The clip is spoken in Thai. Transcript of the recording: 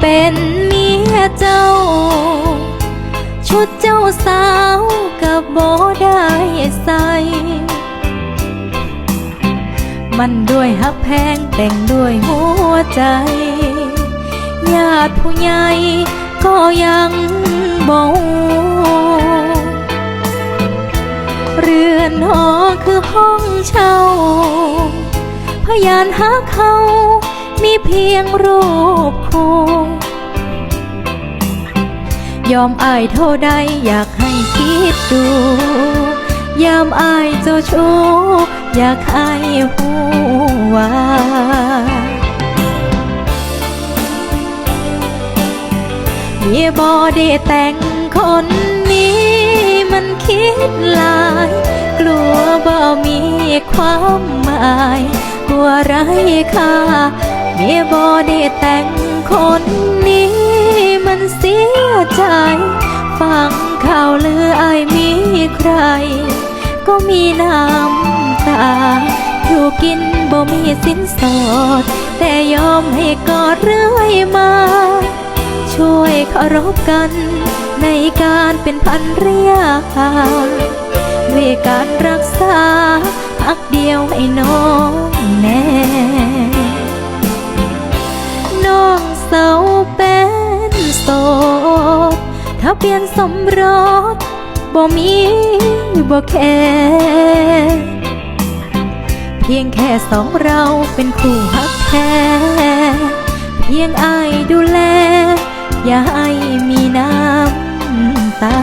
เป็นเมียเจ้า ชุดเจ้าสาวกับโบได้ใส่มันด้วยฮักแพงแต่งด้วยหัวใจ ญาติผู้ใหญ่ก็ยังบอกเรือนหอคือห้องเช่า พยานหาเขามีเพียงรูปคู่ ยอมอายเท่าใดอยากให้คิดดู ยามอายเจ้าชู้อยากให้หูว่าเมียบอได้แต่งคนนี้มันคิดหลาย กลัวบ่มีความหมายกลัวไร้ค่าเมียบอได้แต่งคนนี้ ฟังข่าวลืออายมีใคร ก็มีน้ำตาอยู่กินบ่มีสินสอด แต่ยอมให้กอดเรื่อยมา ช่วยเคารพกัน ในการเป็นพันเรียาด้วยการรักษาพักเดียวให้น้อง เปลี่ยนสมรสบ่มีบ่แค่เพียงแค่สองเราเป็นคู่ฮักแท้เพียงอายดูแล อย่าให้มีน้ำตา